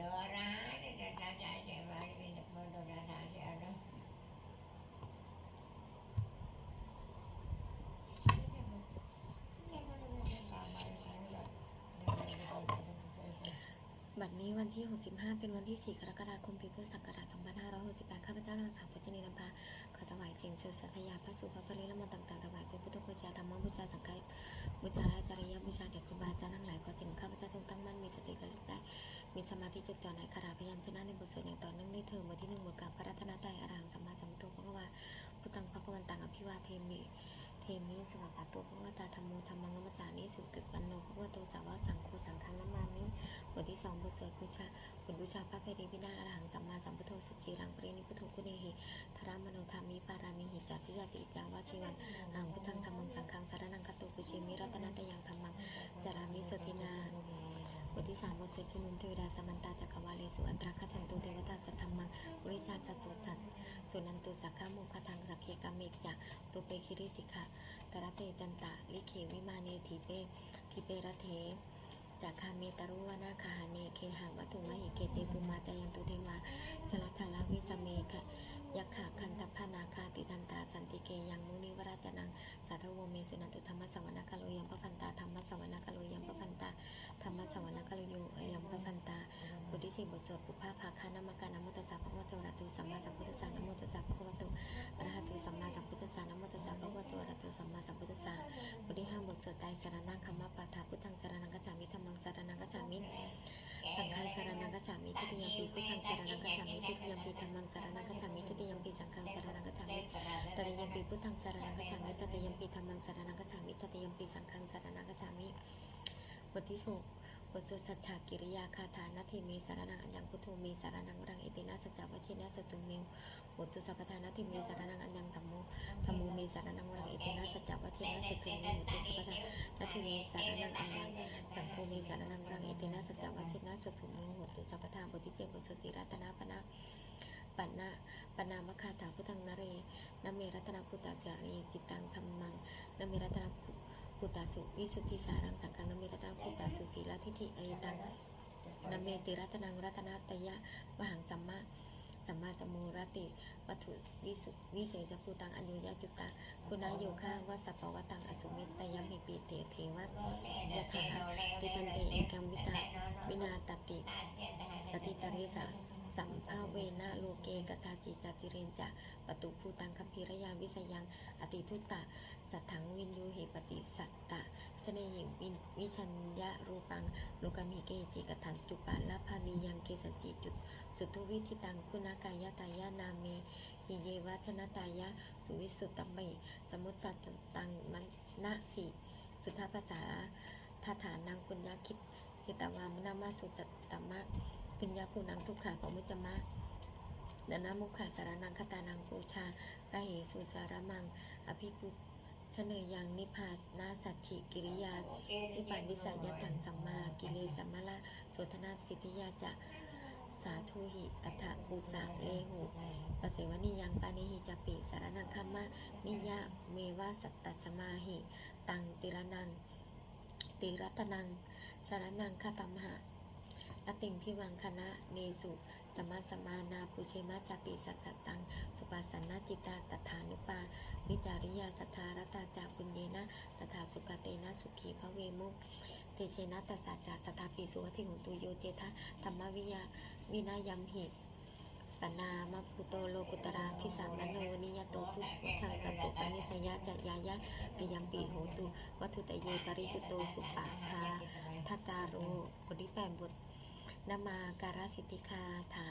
Dora, นี้วันที่ 65 เป็นวันที่ 4 กรกฎาคม ปีพุทธศักราช 2568 ข้าพเจ้านางสาวพจนีนภาขอถวายสิ่งสื่อสัตยาพระสุภาพริละมนต์ต่างๆถวายเป็นพุทธบูชาธรรมบูชาสังฆบูชาและจริยบูชาเด็กครูบาอาจารย์ทั้งหลายขอจิตของข้าพเจ้าจงตั้งมั่นมีสติระลึกได้ มีสมาธิจดจ่อในคาถาพยัญชนะในบทสวดอย่างต่อเนื่องในเทอมบทที่หนึ่งบทกล่าวพระรัตนตรัยอรหังสัมมาสัมพุทโธพระวาพุทธังพระกวันตังอภิวาเทมิ เทมิสวากาโตพระวตาธรรมโมธรรมังนัมสสานิสุกิปันโนพระวโตสาวกสังโฆสังฆังนามามิบทที่สองบทสวดบูชาบทบูชาพระเพริพินาศอรหังสัมมาสัมพุทโธสุจิรังปรินิพุทโธกุเนหิธารามโนธามิปารามิหิจัตติยาติสาวาชีวันอังพุทธังธรรมังสังฆังสารนังคตุกุเชมิรัตนาตยังธรรมังจารามิสุทินาบ ทที่สามบทสวดชนุมเทวดาสมันตาจักรวาเลสุอันตราคชันตุเทวตาสัทธรรมังบริชาสัตโสสัตสุนันตุสักขามุขทังสักเคกามเมกจักรูเปคิริสิกะตระเตจันตะลิเขวิมาเนทีเปทีเประเทจากคาเมตรุวนาคาหาเนเคหาวัตถุมหิเกเตปุมาจายันตุเทวาชลัทาลวิสเมฆะ ยักขะคันตพานาคาติทันตาสันติเกยังมุนิวราจนังสาธโวเมสุนันตุธรรมสวรรคโลยัมปะพันตาธรรมสวรรคโลยัมปะพันตาธรรมสวรรคโลยยัมปะพันตาบทที่สี่บทสวดปุพพาภาคานามการนโมตัสสะภะคะวะโตระหะโตสัมมาสัมพุทธัสสะนโมตัสสะภะคะวะโตอระหะโตสัมมาสัมพุทธัสสะนโมตัสสะภะคะวะโตอระหะโตสัมมาสัมพุทธัสสะบทที่ห้าบทสวดไตรสรณังคัมมะปาฐาพุทธังสรณังกัจจามิธัมมังสรณังกัจจามิ สังฆังสารนังกัจฉามิทุติยมปีพุทธังสารนังกัจฉามิทุติยมปีธรรมังสารนังกัจฉามิทุติยมปีสังฆังสารนังกัจฉามิตติยมปีพุทธังสารนังกัจฉามิตติยมปีธรรมังสารนังกัจฉามิตติยมปีสังฆังสารนังกัจฉามิบทที่หก บทสวดสัจฉากิริยาคาถานาทีมีสารนังอัญญังพุทโธมีสารนังวรังเอตินาสัจจวัชินะสตุมิวบทตุสัพพทานาทีมีสารนังอัญญังธรรมโมธรรมโมมีสารนังวรังเอตินาสัจจวัชินะสตุมิวบทตุสัพพทานาทีมีสารนังอัญญังสังโฆมีสารนังรังเอตินะสัจจวัชินะสุขุมิโหตุสัพพทาบทที่เจ็ดบทสุติรัตนาปนะปันะปนามคาถาพุทธังนเรนเมรัตนาพุตตาเสรีจิตตังธรรมังนเมรัตนาพุ ตตาสุวิสุทธิสารังสังฆังนเมรัตนาพุตาสุสีลทิฏฐิอายตังนเมติรัตนังรัตนาตยะวหังสัมมาสัมมาจมูรติวัตถุวิสุวิเศษจปุตังอนุญาจุตตาคุณาโยคะวัสสปปวัตตังอสุเมิตยมิปีเตเทวะยะถาติทันเตเอกังวิตาวินาตติตติตริสา สัมภาเวนะโลเกกตาจิจัจจิเรนจะปตุภูตังคพิรยาวิสยังอติทุตตะ สัทถังวินยูเหปติสัตตะชเนหิวินวิชัญญารูปังโลกามิเกจิกถันตุปาลาภานิยังเกสจิจุสุทุวิธิตังคุณากายตายานาเมหิเยวัชนะตายะสุวิสุตตมิสมุตสัตตังมันนะสิสุทธาภาษาทาฐานังปุญญาคิดหิตวามนามาสุจัตตมะ ปุญญาภูนังทุกขาปมุจจมะดานามุขาสารนังคตานังปูชาระเหสุสารมัง อภิปุชเนยยังนิพพานาสัจฉิกิริยานิพพานิสัยถังสัมมากิเลสัมมาละโสธนาสิทธิยาจะสาธุหิ อัฏฐกุสะเลหุปเสวนิยังปานิหิจปิสารนังคัมมะนิยะเมวะสัตตสมาหิ ตังติรนังติรัตนังสารนังคตมหะ อติงที่วังคณะเนสุสมาสมานาปุเชมาจาปิสัตตตัง สุปาสันาจิตาตถานุปาวิจาริยาสัทธารตาจาปุญเยนะตถาสุกเตนะสุขีพระเวมุเตเชนะตัสสะจาสถาปิสุวัติหุตุโยเจทะธรรมวิยาวินายัมหิปนามพุโตโลกุตราพิสามโนนิยโตพุทธังตตุปนิสยะจะยายะอยัมปีโหตุ วัตุตะเยปริจุโตสุปาทาทาการโรบทที่แปดบท นามาการสิทธิคาถา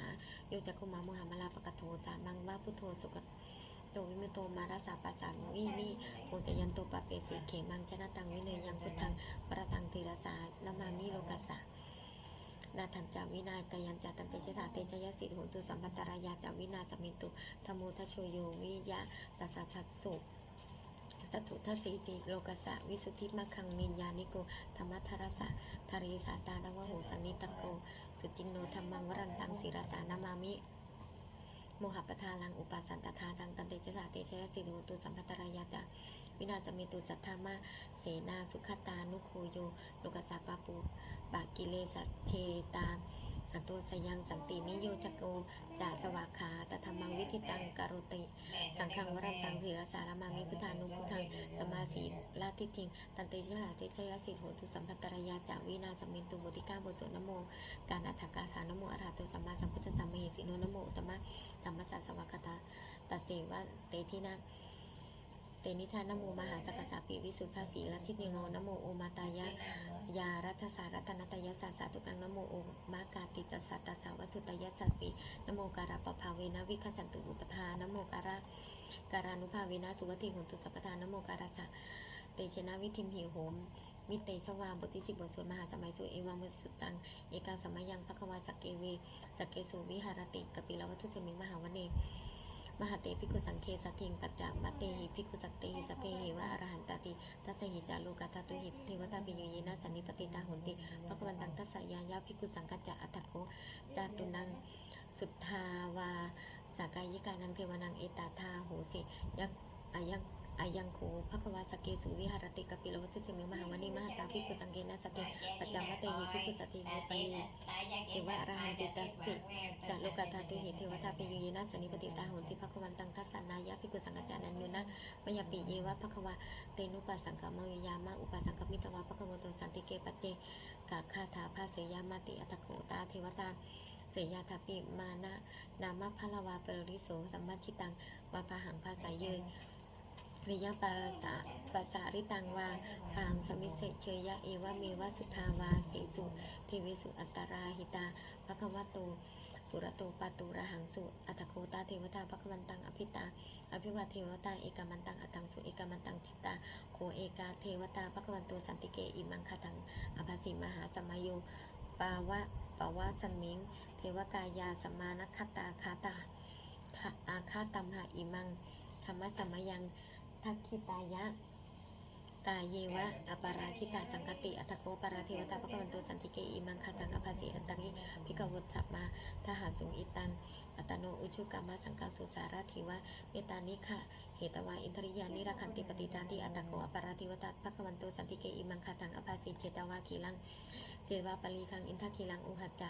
โยจักคุมามุหามลาปะกโทสามังว่าพุทโธสุกโตวิมุตโตมาราสาปัสสาวินิโมจยันโตปะเปสีเขมังชนะตังวิเนยยังพุทธังประตังติรสาละมามิโลกัสสะนาทันจาวินากยันจาตันเตชะสาเตชะยะสิโหตุสัมปัตตรายาจาวินาจามิตุธรรมุทชโชโยวิยะตัสสะทัส สัตถุทัสสีสีโลกัสะวิสุทธิมัคคังมินญานิโกธรรมทรสะทารีสาตานวะโหสันนิตโก สุจินโนธรรมังวรันตังศิรสานามามิโมหปทาลังอุปสันตทานังตันเตชะสาเตชะสิโรตุสัมพัตตรายาจะ วินาจะเมตุสัทธามาเสนาสุขตานุโคโยโลกัสสาปาปูปากิเลสัเทตาสันโตสยังสันตินิโยจโกจาสวากขาตธรรมังวิธิตังกโรติ สังฆังวรันตังศิรสารมามิพุทธานุพุทธังสมาสีลาทิทิงตันเตชลาเตชยสิทโหตุสัมพัตตรยาจาวินาสมินตุบุติก้าบทสวนโม การอัฏฐกาสานโมอรหัตโตสัมมาสัมพุทธสสะมหิสิโนนโมตมะธรรมสัสสวากตาตัสเสวะเตทินะ เตนิธานโมมหาสกสาปิวิสุทธาสีลัทธินิโนนโมโอมาตายะยารัตสารัตนตยสสสาตุกังนโมโอมากาติตสัตตสาวัตุตยสัตปินโมการะปภาเวนะวิขจันตุอุปทานโมการะการานุภาเวนะสุวัติหุนตุสัพพทานโมการะสะเตชนะวิธิมหิโหมมิเตชวาบทที่สิบบทสวดมหาสมัยสุเอวังมุสุตัง เอกังสมัยยังภควาสักเกเวสักเกสุวิหารติกปิลวัตุเสมิมหาวเน มหาเตภิกขุสังเคสทิงปัจจามัตเตหิภิกขุสักเตหิสพเพหิวะอรหันตติทัสสหิจารุกัตตุหิเทวตาปิโยเยนะสันนิปติตาหุนติภควันตังทัสสยายาภิกขุสังกัจจะอัตถโคจาตุนังสุทธาวาสากายิกานังเทวนังเอตาทาโหสิยักอายัก อายังโคภควาสเกสุวิหารติกปิลวัตเสมิมหาวนีมหาตาภิกขุสังเกนะสติปัจจามัตเตหิภิกขุสตติสปะหิเทวะอรหันติตัสสิจากโลกาตาตุหิเทวตาปิยุยนะสันิปติตาโหนติภควันตังทัสสานายะภิกขุสังกจานันนุนะมยปิเยวะภควาเตนุปัสสังกมยามะอุปัสสังกมิตวะภควโตสันติเกปเจกาคาถาภาเสยามาติอัตโขตาเทวตาเสยาทาปิมานะนามะพละวาเปริโสสัมมาชิตังวาปะหังภาษาเยย ริยปัสสะปัสสาริตังวาพังสมิเสเชยะเอวะเมวะสุทาวาเสสุเทเวสุอัตตาราหิตาภควโตปุระโตปาตุระหังสุอัตถโคตาเทวตาภควันตังอภิตา อภิวาเทวตาเอกามันตังอัตตังสุเอกามันตังทิตาโคเอกาเทวตาภควันโตสันติเกอิมังคตังอภาสิมหาสมัยโยปาวะปาวะสันมิง เทวกายาสมานคตาคาตาคาอาคาตัมหาอิมังธรรมสมยัง ทักขิตายะ กายเยวะอปาราชิตาสังคติ อัตโคปาราเทวตาภควันโตสันติเกอิมังคตังอภาสิอันตริพิกวุฒมาทหาสุงอิตัง อัตโนอุชุกรรมสังกาสุสารถิวะเนตานิคะเหตวาอินทริยานิรักขันติปฏิตานติอัตโกอปาราติวตัตภควันโตสันติเกอิมังคตังอภาสิเจตวาคีลัง เจวาปลีคังอินทคีลังอุหัจจะ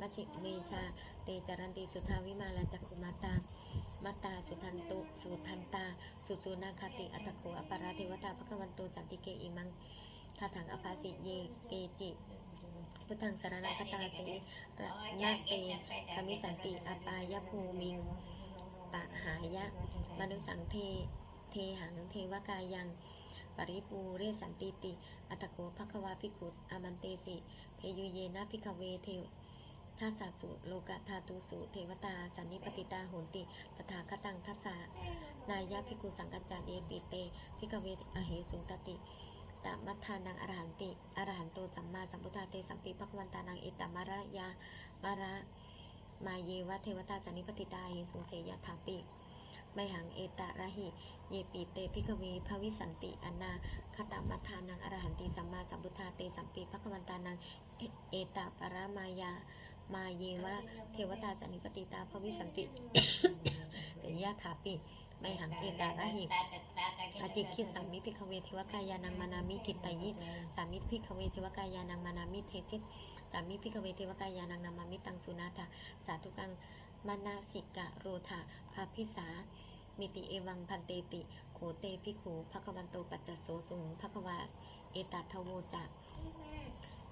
มัชิเมชา เตจารันติสุทาวิมาลจักขุมาตา มัตตาสุทันตุสุทันตา สุสุนาคติอัตโกอปาราติวตาภควันโตสันติเกอิมังคาถังอภาสิเยเปจิพุทธังสารนังคตาเสระนาเตคามิสันติอปายภูมิงปะหายะ มนุสังเท เทหังเทวกายัง ปริปูเรสันติติ อัตโกภควาภิกขุอามันเตสิ เพยุเยนะพิกเวเทวทัสสะสุโลกะธาตุสุเทวตา สันนิปติตาโหนติ ตถาคตังทัสสะนายะภิกขุสังกัจจาเดปิเตพิกเวอเหสุงตติตมัทธานังอรหันติ อรหันโตสัมมาสัมพุทธาเตสัมปีภควันตานังเอตมารยามาระมาเยวะเทวตาสันนิปติตาเหสุงเสยถาปิไมหังเอตระหิ เยปีเตพิกเวภวิสันติอนาคตมัทานังอรหันติสัมมาสัมพุทธาเตสัมปีภควันตานังเอเอตปรามายามาเยวะเทวตาสันิปติตาภวิสันติเสยถาปิไมหังเอตาระหิอาจิคิดสามิพิกเวเทวกายานังมานามิกิตตายิสามิพิกเวเทวกายานังมานามิเทสิตสามิพิกเวเทวกายานังนามามิตังสุนาถาสาธุกังมานาสิกะโรธาภาพิสา มิติเอวังพันเตติ โขเตพิขูภควันโตปัจจโสสุงภควาเอตัทโวจัก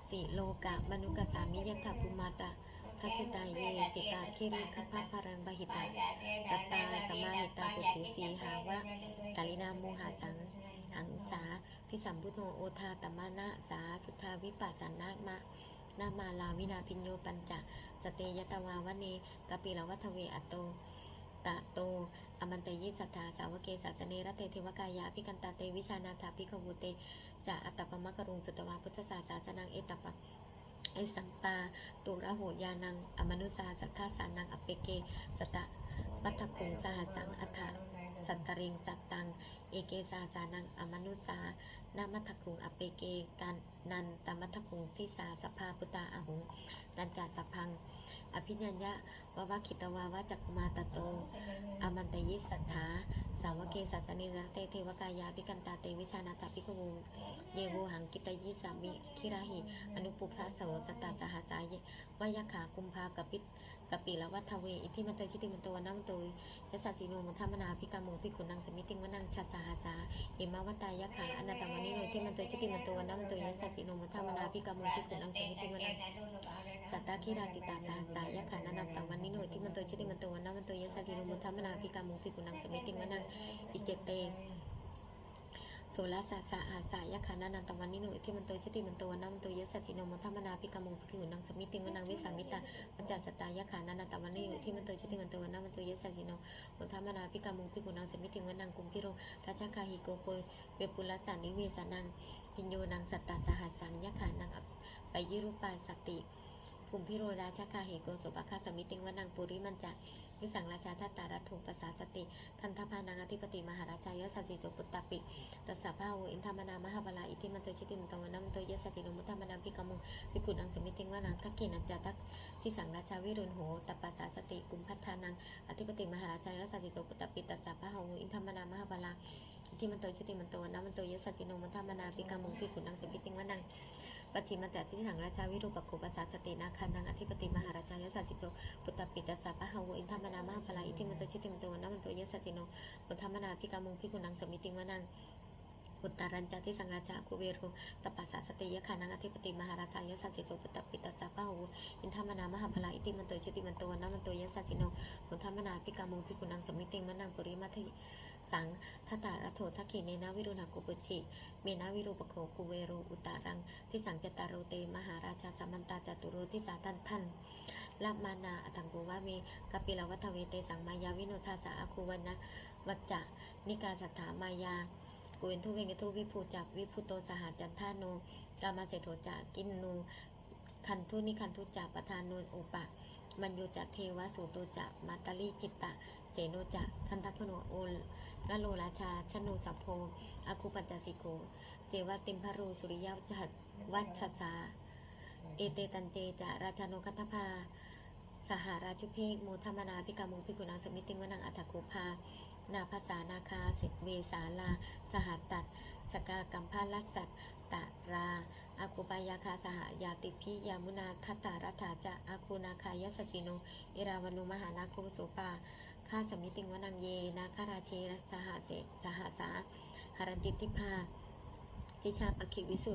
สิโลกะมนุกสามิยัตถาภูมาตาทัสิตาเย สิตาคิริคภาพารังบหิตาตตาสมาหิตาปุถุสีหาวะกาลินาโมหาสังหังสาพิสัมพุทโธโอทาตมะนะสาสุทาวิปัสสนามะนามาลาวินาพิญโยปัญจสเตยตวาวเนกปิลวัทเวอตโติสัทธาสาวเกสัสเนรเตเทวกายาพิกันตาเตวิชานาถาพิขวุเตจะอัตตปมะกรุงสุตวาพุทธศาสาสนังเอตปะไอสัมปาตุระโหยานัง อมนุสาสัทธาสานังอเปเกสตะมัทธคุงสหัสังอัฏฐ สัตตริงสัตตัง เอเกสาสานังอมนุสานามัทธคุงอเปเกกันนันตมัทธคุงทิสาสภาพุตตาอหุงนันจาสพัง อภิญญญะวาวาคิตวาวาจักกุมาตโต อมันตยิสัทธาสาวกเกสัสนิรเตเทวกายาพิกันตาเตวิชานาตาพิกวูเยโวหังกิตยิสามิคิราหิอนุปุพพะโสสตตาสหสายยวายขากุมภากปิ กปิละวัฏเวอิทิมันโตชิติมันโตวันนามันโตยสัตถิโนมุทามนาพิกามุพิกุนังสมิติงวนังชัสหาสาอิมาวัตายะขาอนัตตวันิโนทิมันโตชิติมันโตวันนามันโตยสัตถิโนมุทามนาพิกามุพิกุนังสมิติงวนังสัตตาคิราติตาสหัสายะขานันตังวันนิโนทิมันโตชิติมันโตวันนามันโตยสัตถิโนมุทามนาพิกามุพิกุนังสมิติงวนังอิเจเต สลาสะสะอาสายะขานานันตวันนิโนอิทิมันโตชติมันโตวันนามันโตยะสัตถิโนมุทามนาพิกามุพิกุนังสมิติงวนังวิสามิตาปัจจสตายะขานานันตวันนิโนอิทิมันโตชติมันโตวันนามันโตยะสัตถิโนมุทามนาพิกามุพิกุนังสมิติงวนังกุมพิโรราชคาหิโกโปยเวปุลสานิเวสานังพิญโยนังสัตตาสหัสสังยะขานังไปยิรุปาสติ ภูมิพิโรราชาคาเหโกสุปะคาสมิติงวนังปุริมันจะวิสังราชาทัตตารัตถุปัสสาสติ คันธพานังอธิปติมหาราชายสัสสิโตปุตตปิตัสสะภาวอินทามนามหาบาลาอิทิมันโตชิติมันโตวนัมโตยสสติโนมุตตามนาภิกมุงภิกขุนังสมิติงวานังทักเกนันจาทักที่สังราชาวิรุณโหตัปปัสสาสติกุมพัทธานังอธิปติมหาราชายสัสสิโตปุตตปิตัสสะภาวอินทามนามหาบาลาอิทิมันโตชิติมันโตวันนัมโตยสสติโนมุตตามนาภิกมุภิกขุนัง ปัจฉิมันจที่ถังราชาวิรูปกุปัสสาสตินาคันังอธิปติมหาราชายะสัสสิโตปุตตปิตัสสะภาวอินทามนามหาบาลาอิทิมันตุชิติมันโตวันนัมตเยสติโนมุธรรมนาพิกามุงพิกุนังสมิติงวานัง อุตตรัญจติสังราชาคุเวโรตปัสสะสติยะขานังอธิปติมหาราชายะสัสสิโตปุตตปิตัสสะพะหูอินทามนามหาพลาอิติมันโตชิติมันโตวนนามันโตยะสัสสิโนมุทามนาพิกามุพิกุนังสมิติงมนังปุริมัทธิสังทัตตาระโถทักขิเนนาวิรุณากุปุชิเมนาวิรูปโคกุเวโรอุตตรังที่สังจตารโรเตมหาราชาสัมมันตาจตุโรที่สาทันท่านลามานาอัตังกุวะเมกปิลวัฏเวเตสังมายาวิโนทาสาอคูวันนะวัจจะนิกาสัทธามายา กุเวนทุเวงกทุวิภูจักวิภูโตสหจันทานูกามาเสโทจะกินนูคันทุนิคันทุจะปทานนูอุปะมันโยจะเทวสุโตจะมาตาลีจิตตะ เสโนจะคันทัพโนโอลละโลราชาชนูสัพโพอาคูปัจจสิโกเจวติมพรูสุริยจัดวัชสาเอเตตันเจจะราชาโนคัตภา สหราชุเพกโมธรรมนาพิกามุพิกุณังสมิติงวนังอัตถคุภา นาภาษานาคาสิเวสาลา สหตัดชกากัมพาลัสสัตตาราอากุปายาคาสหายาติพิยามุนาทัตตารัฐาจะอาคูนาคายสสิโนเอราวนุมหานาคุโสปาข้าสมิติงวนังเย นาคาราเชรสหเสสหสาหารันติติภาติชาปคิวิสุ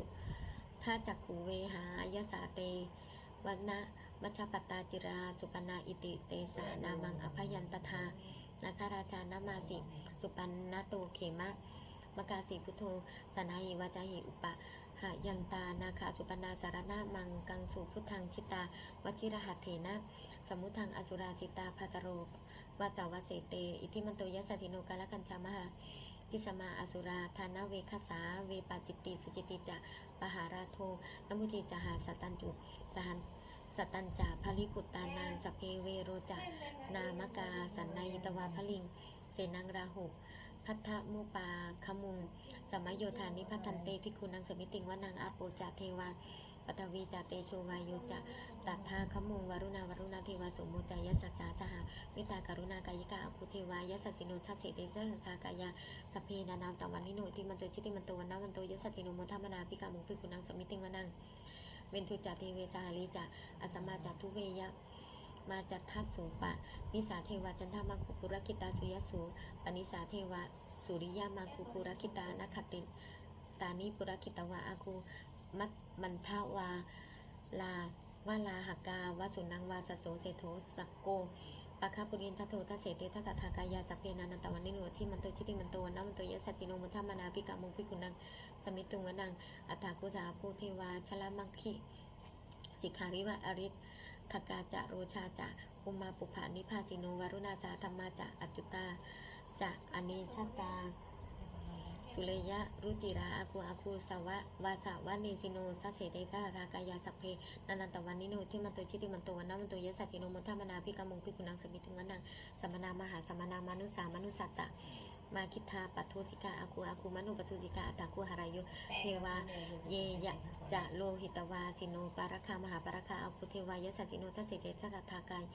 ท่าจักขูเวหายสาเตวันนะ มัชปตตาจิราสุปนาอิติเตสานามังอภยันตทานาคาราชานามาสิ สุปันนาโตเขมะมกาสิพุทโธสนาหิวาจาหิอุปะหายันตา นาคาสุปนาสารนามังกังสุพุทธังชิตาวชิรหัตเถนะสมุทังอสุราสิตาภัตโรวาสาวาเสเต อิทิมันโตยสสติโนกาลกัญจามหาพิสมาอสุราธานาเวคสาเวปาจิตติ สุจิติจะปหาราโทนมุจิจหาสตันจุสหัน สตัญจาภลิปุตตานางสเพเวโรจานามกา สันนายตวาพลิง เสนังราหุพัทธมุปาขมุง สมัยโยธานิพัทันเตพิคุนังสมิติงวานางอาโปจาเทวาปตวีจาเตโชวายโยจะตัทธาขมุงวารุณาวารุณาเทวาสมโมจายสัสสาสหามิตากรุณากายิกาอคุเทวายสัสสิโนทัสเสเตเสหคากายาสเพนานาตวันนิโนติมันโตชิติมันโตวันนาวันโตยสัสสิโนโมทัมนาพิกามุพิคุนังสมิติงวานัง เวนทุจาเทเวสาหาริจะอัสมาจัตุเวยะมาจัตทัสสูปะนิสาเทวะจันทามาคุปุรกิตาสุยสูปนิสาเทวะสุริยามาคุปุรกิตานัคตินตานิปุรกิตวาอาคูมัตมันทาวาลา วาลาหกาวาสุนังวาสโสเสโทสักโกปะคาปุรินทโททัเสเตทัตถากายาสัพเพนานันตวันนิโนที่มันโตชิติมันโตวันนมันโตยะสัตติโนมุทามานาพิกามุพิกุนังสมิตุงวนัง อัตถากุสาภูเทวาชลมังคิสิกขาริวะอริททกาจะโรชาจะอุมาปุภานิพาสิโนวารุณาจาธรรมาจะอัจจุตาจะอเนชกา สุเลยะรุจิราอาคูอาคูสวะวาสาวะเนสิโนสัสเสเตสะทากายาสัพเพนันันตวันนิโนทิมันโตชิติมันโตวันนมันโตยะสัตติโนมุทธามนาพิกามงพิกุนังสมิติวันังสัมมนามหาสัมมนามานุสามานุสัตตะมาคิทธาปัทุสิกาอาคูอาคูมนุปัทุสิกาอัตตาคูหารายุเทวาเยยะจะโลหิตวาสิโนปารคามหาปารคาอาคุเทวายะสัตติโนทัสสิเตทัสสะทากาย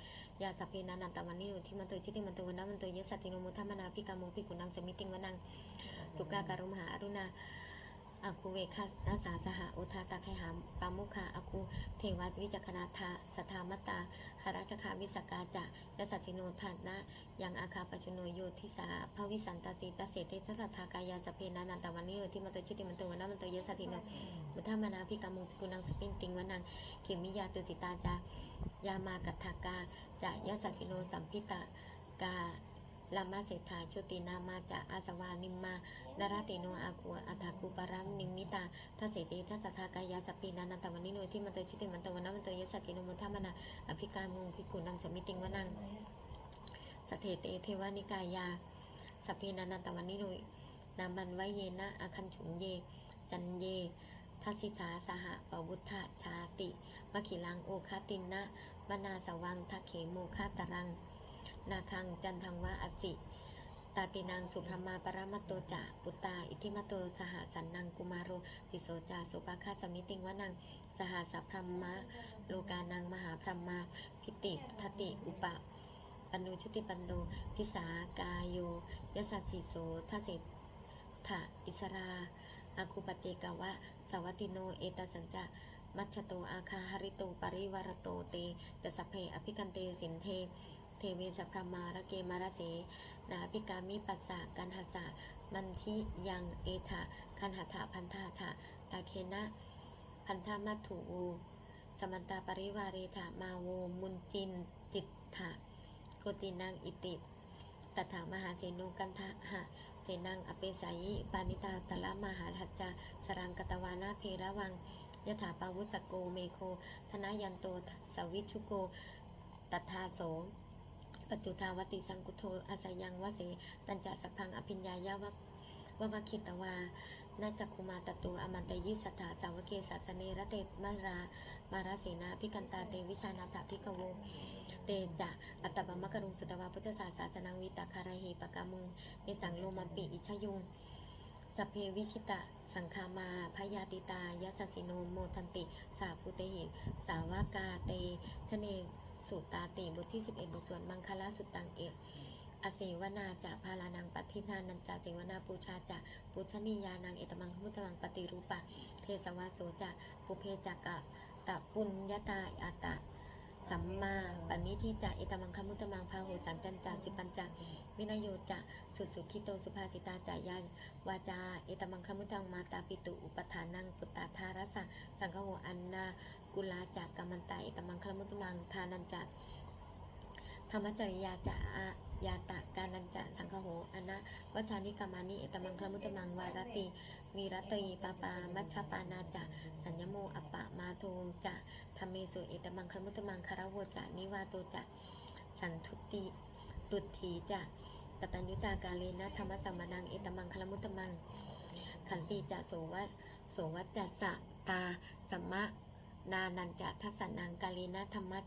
ยาจัพเพนันันตวันนิโนทิมันโตชิติมันโตวันนมันโตยะสัตติโนมุทธามนาพิกามงพิกุนังสมิติวันังสุกาการุมหาอรุณาอาคูเวคัสนาสาสหะอุทาตาไคหามปามุขาอาคูเทวัตวิจักนาทาสทามตตาหาราชคาวิสกาจะยสัติโนทันะยังอาคาปชุโนโยทิสาภวิสันตติตเสเตทัสสะทากายาสเพนานันตวันนิโนทิมันตชิติมันโตวันนามันโตยสัติโนมุทามนาพิกามุพิกุนังสปินติงวนังเขมิยาตุสิตาจายามากัตถากาจะยสัตติโนสัมพิตากา ลามาเศรษฐาโชตินามาจะอาสวานิมมานาราติโนอากูอัฏฐาคูปารัมนิมิตาทัสเสติทัสทากายาสปีนานันตวันนิโนที่มันโตชิติมันตวันนมันโตยสสตติโนมุทามนาอภิการมุงพิกุนังสมิติงวนังสเทเตเทวานิกายาสพเพนันตวันนิโนนามันไวเยนะอาคันฉุงเย จันเยทัสสิสาสหปวุฒะชาติมะขิลังโอคาตินนะมนาสวังทักเขโมคาตรัง นาคังจันทังวะอสิ ตาตินังสุพรมาปรมัตโตจะปุตตา อิทิมัตโตสหสันนังกุมารโรติโสจาสุปาคาสมิติงวะนัง สหสัพพรมะโลกานังมหาพรมาพิติทติอุปะปันโนชุติปันโนพิสากายโยยสัสสิโสทัสสิทะอิสราอาคุปเจกวะ สวัติโน เอตสัญจะมัชโตอาคาหริโตปริวารโตเตจะสัพเพอภิกันเตสินเท เทเวสพรมาระเกมาราเสนาพิกามิปัสสะกันหัสสะมันทิยังเอถะคันหัตถะพันธาถะตาเคนะพันธามัตถุอูสมันตาปริวาเรถะมาโวมุนจินจิตถะโกตินังอิติตถามหาเสนุกันทะหะเสนังอเปสายิปานิตาตละมหาทัจจาสรังกตวานาเพระวังยถาปาวุสโกเมโค ธนายันโตสวิชุโก ตัทธาโส ปัจจุทาวติสังกุโทอาสยังวเสตัญจะสัพพังอภิญญายาวะวะวะคิตวานาจักคุมาตตุอมันตยิสัทธาสาวเกสัสเนระเตมารา มาราเสนาพิกันตาเตวิชานาถพิกโวเตจะอัตตบมะกรุงสุตวาพุทธศาสาสนังวิตาคาราเหปกามุงเนสังโลมัมปิอิชยุงสพเพวิชิตะ สังคามาพยาติตายสัสสิโนโมทันติ สาภูเตหิสาวากาเตชเน สุตตาติบทที่ 11 บทสวดมังคลาสุตตังเอกอเสวนาจะพาลานังปัทินานันจะเสวนาปูชาจะปุชนียานังเอตมังคุตมังปฏิรูปะ เทสวาโสจะปุเพจักะตะปุญญาตาอัตตะสัมมาปณิทิจะเอตมังคมุตมังพาหุสันจันจาสิปัญจวินโยจะสุสุขิโตสุภาสิตาจายาวาจาเอตมังคมุตังมาตาปิตุอุปทานังปุตตาทารสะสังฆโหอันนากุลาจากกัมมันตาเอตมังคลมุตมังทานันจะธรรมจริยาจะอายาตะการันจะสังคโหอนะวัชานิกามานิเอตมังคลมุตมังวารติวีรตีปาปามัชฌปานาจะสัญญโมอัปปะมาโทจะธรรมเมสุเอตมังคลมุตมังคารวจะนิวาโตจะสันทุติตุถีจะกตัญญุตากาเลนะธรรมสัมมานังเอตมังคลมุตมังขันติจะโสวัโสวัจจะสะตาสัมมะ นานันจะทัสสนังกาลีนาธรรมัส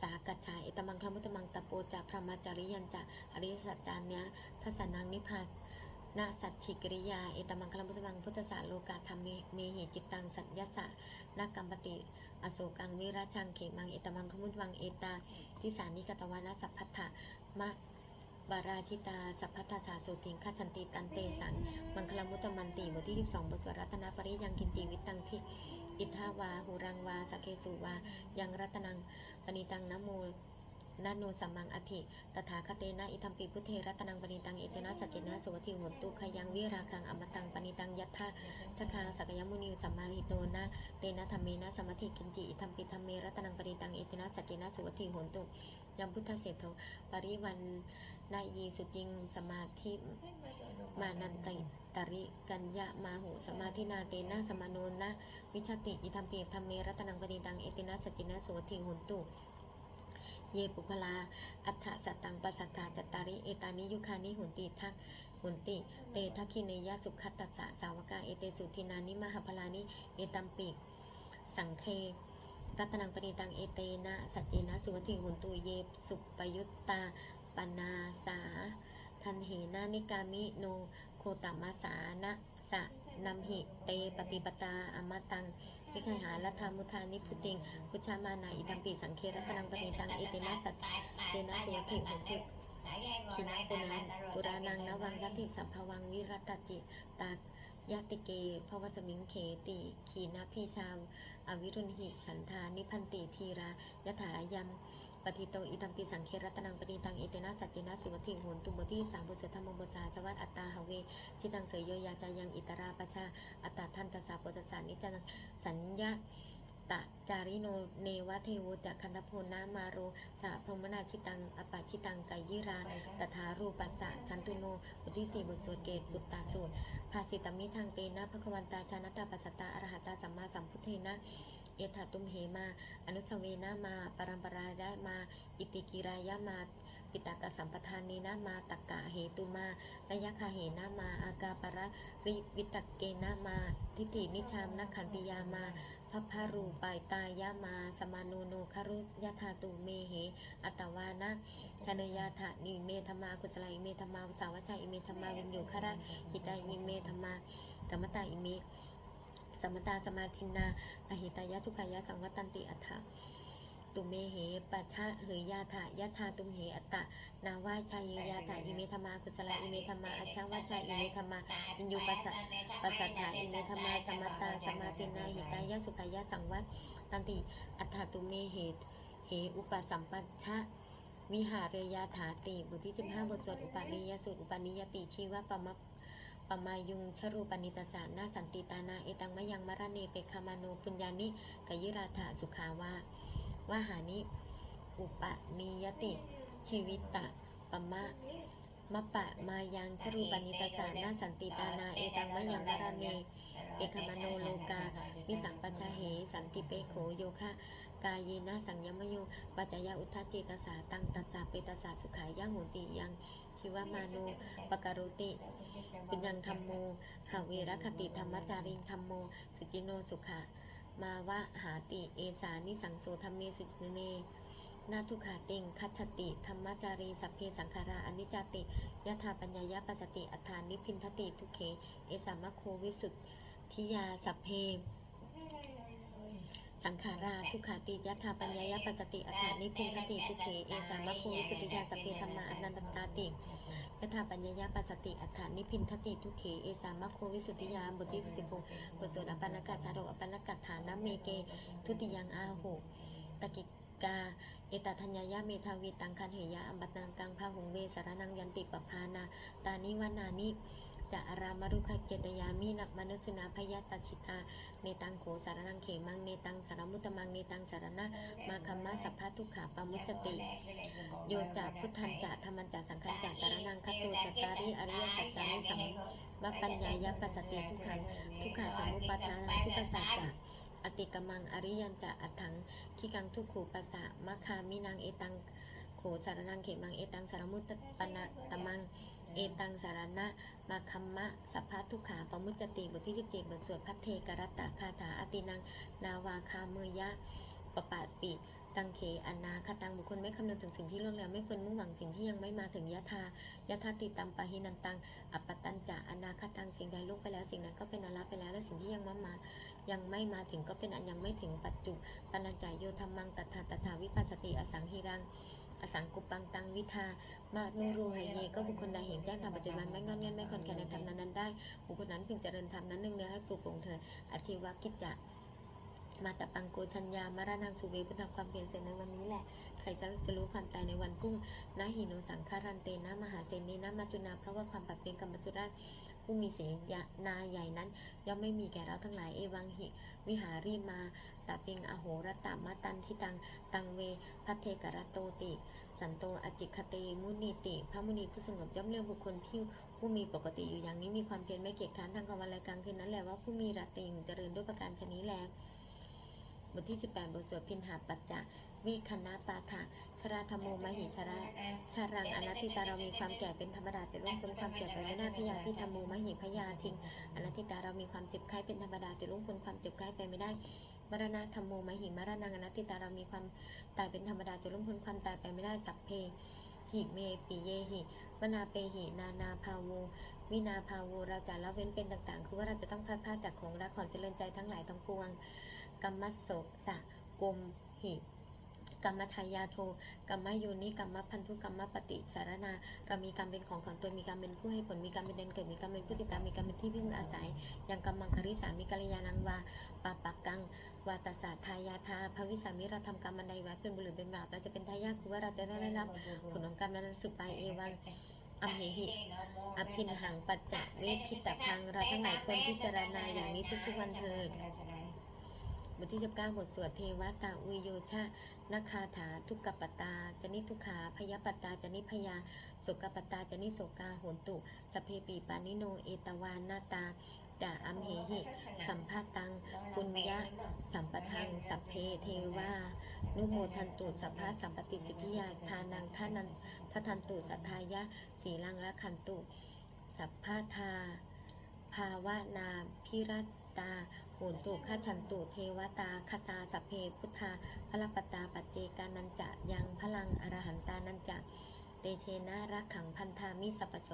สากัจฉาเอตมังคลมุตมังตะโปจะพระมจริยันจะอริสัจจานเนี้ทัสสนังนิพพานนาสัจฉิกริยา เอตมังคลมุตมังพุทธสาโลกาธรรมเมเหิจิตตังสัญญาสะนักกรรมปติอโศกังวิราชังเขมังเอตมังคลมุตมังเอตาทิสานิกตวานาสัพพัทธะมะ บาราชิตา สัพพัทธาสุติงขจันติตันเตสังมังคลมุตตมันติบทที่12บทสวดรัตนปริยังกินติวิตังที่ อิทธาวาหูรังวาสเคสุวา ยังรัตนังปณิตังนโมนาโนสัมมังอธิ ตถาคเตนะอิทัมปิพุเทรัตนังปณิตัง เอเตนะสัจเจนะสุวติโหนตุขยังวิราคังอมตังปณิตังยัตถะชคาสักยมุนิวสัมมาหิโตนะเตนะธรรมเมนะสมมติกินจิอิทัมปิธรรมเมรัตนังปณิตัง เอเตนะสัจเจนะสุวติโหนตุ ยังพุทธเศรษโธปริวัน นายีสุจิงสมาธิมานันติตริกัญญามาหุสมาธินาเตนะสมาโนนะวิชติอิทัมเปียธรรมเมรัตนังปณิตังเอตินะสจินะโสติหุนตุเยปุพลา อัฏฐสัตตังปัสสัทธาจตตาริ เอตานิยุคานิหุนติทักหุนติ เตทักขิเนยะสุขัตตัสสะสาวกา เอเตสุทินานิมหาพลานิ เอตัมปิสังเค รัตนังปณิตัง เอเตนะ สัจเจนะ สุวัติหุนตุ เยสุปยุตตา ปนาสา ทันเหนานิกามิโนโคตมัสานะสะนัมหิเตปฏิปตาอมตังวิคหาลัทธามุทานิพุติงพุชามานาอิตัมปิสังเครัตนังปณิตังเอเตนะสัจเจนะสุทิหุตุคินะปุนันปุรานังนวังยติสัพพวังวิรัตจิตากยติเกภวจมิงเขติขีนะพีชาวอวิรุณหิฉันทานิพันติทีรายถายม ปฏิโตอิตัมปิสังเครัตนังปณิตังเอเตนะสัจจินะสุวัติโหนตุบทที่สามบุษธรรมบชาสวัสอัตตาหเวจิตังเสยโยยาจายังอิตราปชาอัตตาทันตสาปจสานิจันสัญญาตะจาริโนเนวะเทวจักคันทโพนามาโรสะพรหมนาชิตังอปาชิตังไกยิราตถารูปัสสะชันตุโนบทที่สี่บทสวดเกตบุตตาสูตรภาสิตมิทางเตนะภควันตาชานตาปัสสตาอรหัตตาสัมมาสัมพุทเทนะ เอถาตุมเหมา อนุสเวนะมา ปรัมปราได้มา อิติกิรายะมาปิตากสัมปทานีนะมาตักกะเหตุมาระยคาเหนะมา อากาปรริวิตกเกนะมา ทิฏฐินิชามนักขันติยามาพัพพารูปายตายะมา สมานูโนคารุยะธาตุเมเห อัตวานะคเนยาถะนิเมธรรมากุศลาอิเมธรรมาสาวชาอิเมธรรมาวินโยคาระหิตายิเมธรรมาธรรมตาอิเม สมตาสมาธินาอหิตายะทุกขายะสังวัตันติอัฏฐะตุเมเหปัชชะเหยยาถะยะธาตุมเหอัตตะ นาวาชายยาถะอิเมธมากุศลาอิเมธมาอัชาวาชาอิเมธมาวินโยปัสสะปัสสัทธาอิเมธมาสมตาสมาธินาหิตายะสุขายะสังวัตตันติอัฏฐะตุเมเหเหอุปสัมปัชชะวิหารเรยาถาติบทที่ 15 บทสวดอุปาณิยสูตรอุปาณิยติชีวะปะมะ ปมายุงชรูปนิตสานาสันติตานาเอตังมยังมระเนเปคามาโนปุญญานิกยิราถาสุขาวาวาหานิอุปนิยติ ชีวิตะปมะมะปะมายังชรูปนิตสานาสันติตานาเอตังมยังมระเนเปคามาโนโลกาวิสังปชาเหสันติเปโขโยคะกายเยนะสังยมโยปัจจยาอุทธเจตสาตังตัสสะเปตสาสุขายะโหติยัง ทิวามานุปการุติปุญญังธรรมโมหาเวรคติธรรมจาริงธรรมโม สุจิโนสุขะ มาวะหาติ เอสานิสังโสธรรมเมสุจิเนนาทุขาติงคัจฉติธรรมจารีสัพเพสังขาราอนิจจติยะธาปัญญายะปัสสติอัฏฐานิพินทติทุเคเอสัมมโควิสุทธิยาสัพเพ สังขาราทุกขาติยะธาปัญญายปัสสติอัฏฐานิพินทติทุเคเอสามะภูวิสุทธิยาสพเพธรรมาอนันตตาติยะธาปัญญายปัสสติอัฏฐานิพินทติทุเคเอสามะโควิสุทธิยาบทที่สิบหกบทสวดอปันนกัจจาโรอปันนกัฏฐานะเมเก ทุติยังอาหุตะกิกา เอตทัญญายะเมทาวีตังคันเหยะอัมบัตนังกังพาหุงเวสารนังยันติปภานา ตานิวานานิ จะอารามารุขเจตยามินักมนุสุนาพยาตชิตา เนตังโขสารนังเขมัง เนตังสารมุตตมัง เนตังสารณะมาคัมมะสัพพะทุกขาปามุจติ โยจะพุทธันจะธรรมันจะสังฆันจะสารนังคตโตจัตตาริอริยสัจจานิสัมมาปัญญายะปัสสติทุกขังทุกขาสมุปทานทุกขสัจจะอติกมังอริยันจะอัถังขีกังทุกขูปัสสะมะคามินังเอตัง โขสารนังเขมังเอตังสารมุตตปนะตมัง เอตังสารณะมาคัมมะสัพพะทุกขาปมุจติบทที่17บทสวดพัทเทกรัตตะคาถาอตินัง นาวาคาเมยะปปาปิตังเขอนาคตังบุคคลไม่คำนึงถึงสิ่งที่ล่วงแล้วไม่ควรมุ่งหวังสิ่งที่ยังไม่มาถึงยะธายะธาติตัมปะหินันตังอัปปตันจะอนาคตังสิ่งใดล่วงไปแล้วสิ่งนั้นก็เป็นอลัไปแล้วและสิ่งที่ยังมามายังไม่มาถึงก็เป็นอันยังไม่ถึงปัจจุปัญจายโยธรรมังตัทธาตถาวิปัสสติอสังหิรัง อสังกุปังตังวิทา มานูรูหเย ก็บุคคลใดเห็นแจ้งธรรมปัจจุบันไม่งอนเงียนไม่คอนแก่ในธรรมนั้น ๆ ได้ บุคคลนั้นพึงเจริญธรรมนั้นหนึ่งเนื้อให้ปลุกปลงเถิดอาชีวกิจจะมาตะปังโกชัญญามารนังสุเวพุทธความเปลี่ยนเสร็จในวันนี้แหละ ใครจะจะรู้ความตายในวันพุ่งนะหิโนสังขารันเตนะมหาเสนีนะมัจจุนา เพราะว่าความปัดเปลี่ยนกรรมจุราชผู้มีเศียนาใหญ่นั้น ย่อมไม่มีแก่เราทั้งหลายเอวังหิวิหารีมาตาปิงอโหรตามตันทิตังตังเวพัทเทกรโตติ สันโตอจิคเตมุนีติ พระมุนีผู้สงบย่อมเรียกบุคคลที่ผู้มีปกติอยู่อย่างนี้มีความเพียรไม่เกียจคร้านทางกลางวันและกลางคืนนั้นแหละว่าผู้มีรติงเจริญด้วยประการชนี้แล บทที่ 18 บทสวดพินหาปัจจะเวคณะปาฐะชราธรรมโมหิชราชารังอนัตติตาเรามีความแก่เป็นธรรมดาจะล่วงพ้นความแก่ไปไม่ได้พยาธิธรรมโมหิพยาทิงอนัตติตาเรามีความเจ็บไข้เป็นธรรมดาจะล่วงพ้นความเจ็บไข้ไปไม่ได้มรณะธรรมโมหิมรณังอนัตติตาเรามีความตายเป็นธรรมดาจะล่วงพ้นความตายไปไม่ได้สัพเพหิเมปิเยหิวนาเปหินานาภาโววินาภาโวเราจะละเว้นเป็นต่างๆ คือว่าเราจะต้องพลาดพลาดจากของรักของเจริญใจทั้งหลายทั้งปวง กัมมัสโสสะกมหิกรรมทายาโทกรรมโยนิกรรมพันธุกรรมปฏิสารนาเรามีกรรมเป็นของของตนมีกรรมเป็นผู้ให้ผลมีกรรมเป็นเดนเกิดมีกรรมเป็นผู้ติดตามมีกรรมเป็นที่พึ่งอาศัยยังกรรมังคริสามีกัลยาณังวาปาปักกังวาตสาทายาทาภวิสามิเราทำกรรมอันใดไว้เป็นบุญหรือเป็นบาปเราจะเป็นทายาทคือว่าเราจะได้รับผลของกรรมนั้นสืบไปเอวังอัมเหหิ อภินหังปัจจะเวคิตพังเราทั้งหลายควรพิจารณาอย่างนี้ทุกๆวันเถิด ทที่ 19 บทสวดเทวตาอุยโยชะนาคาถาทุกกปปตา จนิทุขาพยปตา จนิพยาโสกปตา จนิโสกาโหนตุสเพปีปานิโน เอตวานนาตาจาอัมเหหิ สัมภาตังปุญญะ สัมปทัง สัพเพเทวา นุโมทันตุสัพพะสัมปติสิทธิยาทานังท่านันทัทันตุสัทธายะสีลังละขันตุ สัพพะทา ภาวนาพิรัต ตาโหนตุขชันตุเทวตาคตาสัพเพพุทธาพระปตาปัจเจกานันจะยังพลังอรหันตานันจะเตเชนะรักขังพันธามิสัปโส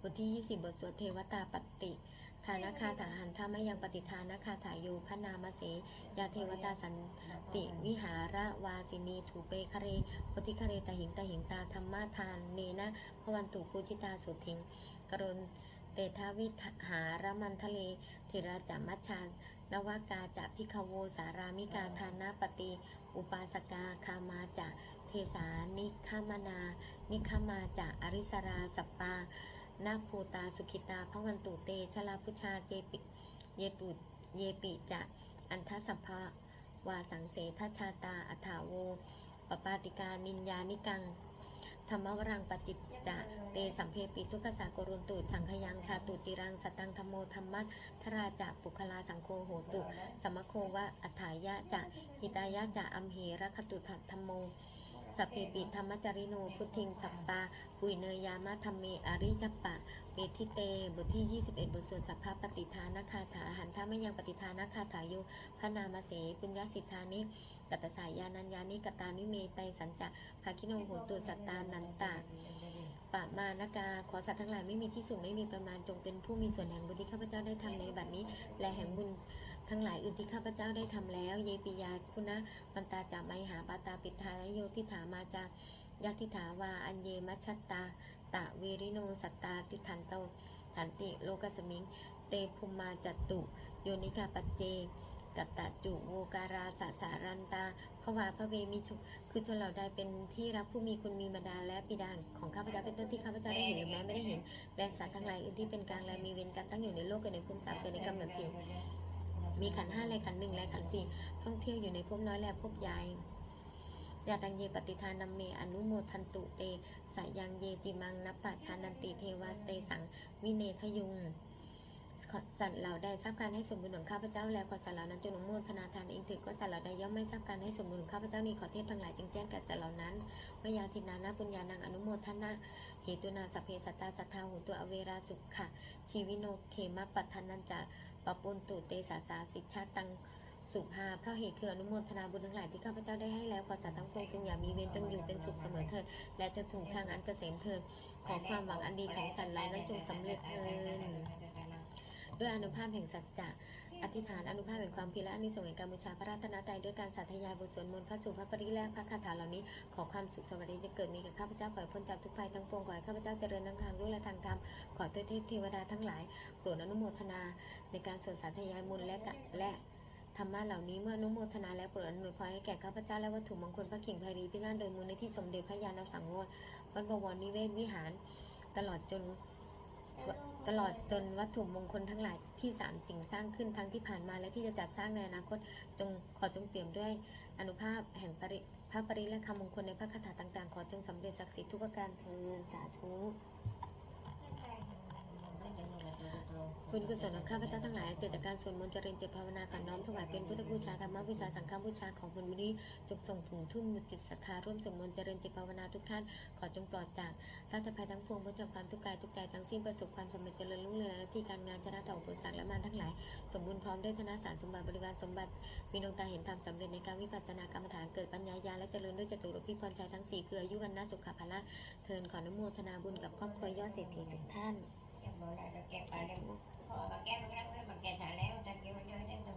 บทที่ 20 บทสวดเทวตาปฏิทานคาถาหันธามายังปฏิทานคาถายูพระนามเสยาเทวตาสันติวิหารวาสินีถูเปคเรโพธิคเรตหิงตหิงตาธรรมาทานเนนะพวันตุปูชิตาสุทิงกรณ เตทาวิหารมันทะเลเทระจามัชชานนวากาจะพิคโวสารามิกาทานาปฏิ อุปาสกาคามาจะเทสานิคามนา นิคามาจะอริสราสัปปานาภูตาสุขิตาพวันตุเตชลาพุชาเจปิเยปุเยปิจะอันทสัพพะวาสังเสทชาตาอัฐาโวปปาติกานินยานิกังธรรมวรังปจิจ จะเตสัมเพปิทุกสากรุนตุสังขยังทาตุจิรังสตังธโมธรรมัททราจะปุคลาสังโฆโหตุ สมโควะอัฏฐายะจะหิตายะจะอัมเหระคตุถัตธรรมโมสัพเพปิธรรมจริโนพุทธิงสัปปา ปุยเนยามะธรรมเมอริยปะ เมธิเต บทที่ 21 บทสวดสัพพะปฏิทานาคาถาหันทาไม่ยังปฏิทานาคาถายุพระนามเสปุญญสิทธานิ กัตตสายานัญญานิกตานิเมไตสัญจะภาคิโนโหตุสัตตานันตา ปะมานกา ขอสัตว์ทั้งหลายไม่มีที่สุดไม่มีประมาณจงเป็นผู้มีส่วนแห่งบุญที่ข้าพเจ้าได้ทำในบัดนี้ และแห่งบุญทั้งหลายอื่นที่ข้าพเจ้าได้ทำแล้ว เยปิยาคุณะมันตาจามไมหาปาตาปิทาและโยทิถามาจายักทิถาวาอัญเยมัชตตาตะเวริโนสัตตาติทันโตทันติโลกัสมิง เตภูมาจัตตุ โยนิกาปัจเจ กัตตะจุโวการาสสารันตาภวาพระเวมิชุคือชนเหล่าใดเป็นที่รักผู้มีคุณมีบรรดาและบิดาของข้าพเจ้าเป็นต้นที่ข้าพเจ้าได้เห็นหรือแม้ไม่ได้เห็นและสัตว์ทั้งหลายอื่นที่เป็นกลางและมีเวรกันตั้งอยู่ในโลกเกิดในภูมิสามเกิดในกำเนิดสี่มีขันห้าและขันหนึ่งและขันสี่ท่องเที่ยวอยู่ในภพน้อยและภพใหญ่ยาตังเยปฏิทานัมเมอนุโมทันตุเตสายังเยจิมังนัปปะชานันติเทวาสเตสังวิเนทยุง สัตว์เหล่าใดทราบการให้สมบูรณ์ของข้าพเจ้าแล้วขอสัตว์เหล่านั้นจงอนุโมทนาทานเองถือก็สัตว์เหล่าใดย่อมไม่ทราบการให้สมบูรณ์ของข้าพเจ้านี้ขอเทพทั้งหลายจึงแจ้งแก่สัตว์เหล่านั้นมยาทินานาปุญญานังอนุโมทนาเหตุนาสัพเพสัตตาสัทธาหุตัวอเวราสุขค่ะ ชีวิโนเคมะปัทานันจะปะปุนตุเตสาสาสิชาตังสุภาเพราะเหตุคืออนุโมทนาบุญทั้งหลายที่ข้าพเจ้าได้ให้แล้วขอสัตว์ทั้งปวงจงอย่ามีเวรจงอยู่เป็นสุขเสมอเถิดและจนถึงทางอันเกษมเถิดขอความหวังอันดีของสัตว์เหล่านั้นจงสำเร็จเถิด ด้วยอนุภาพแห่งสัจจะอธิษฐานอนุภาพแห่งความเพียรและอนิสงส์แห่งการบูชาพระรัตนตรัยด้วยการสาธยายบทสวดมนต์พระสุภาพปริและพระคาถาเหล่านี้ขอความสุขสวัสดีจะเกิดมีแก่ข้าพเจ้าปล่อยพ้นจากทุกภัยทั้งปวงขอให้ข้าพเจ้าเจริญทั้งทางรู้และทางธรรมขอเทพเทวดาทั้งหลายโปรดอนุโมทนา ในการสวดสาธยายมนต์และกะและธรรมะเหล่านี้เมื่อนุโมทนาและโปรดอนวยพรให้แก่ข้าพเจ้าและวัตถุมงคลพระกิ่งไพรีพินาศโดยมูลนิธิสมเด็จพระยาณสังวรวัดบวรนิเวศวิหาร ตลอดจน ตลอดจนวัตถุมงคลทั้งหลายที่สามสิ่งสร้างขึ้นทั้งที่ผ่านมาและที่จะจัดสร้างในอนาคตจงขอจงเปี่ยมด้วยอนุภาพแห่งปริพระปริและคำมงคลในพระคาถาต่างๆ ขอจงสำเร็จศักดิ์สิทธิ์ทุกประการเทอญสาธุ เบุญกุศลของข้าพเจ้าทั้งหลายเจตการส่วนมนต์เจริญเจตภาวนาขอน้อมถวายเป็นพุทธบูชาธรรมบูชาสังฆบูชาของบุญมุนีจงส่งผงทุ่มมุจิตศรัทธาร่วมสวดมนต์เจริญเจตภาวนาทุกท่านขอจงปลอดจากรัฐภัยทั้งปวงพ้นจากความทุกข์กายทุกใจทั้งสิ้นประสบความสำเร็จเจริญรุ่งเรืองในหน้าที่การงานชนะต่ออุปสรรคและมารทั้งหลาย สมบูรณ์พร้อมด้วยธนสารสมบัติบริวารสมบัติมีดวงตาเห็นธรรมสำเร็จในการวิปัสสนากรรมฐานเกิดปัญญาญาและเจริญด้วยจตุรพิพรใจทั้งสี่คืออายุวันนาสุขภาละเทินขออนุโมทนาบุญกับครอบครัวยอดเศรษฐีทุกท่าน แกบอกแล้วแกไปแล้วพ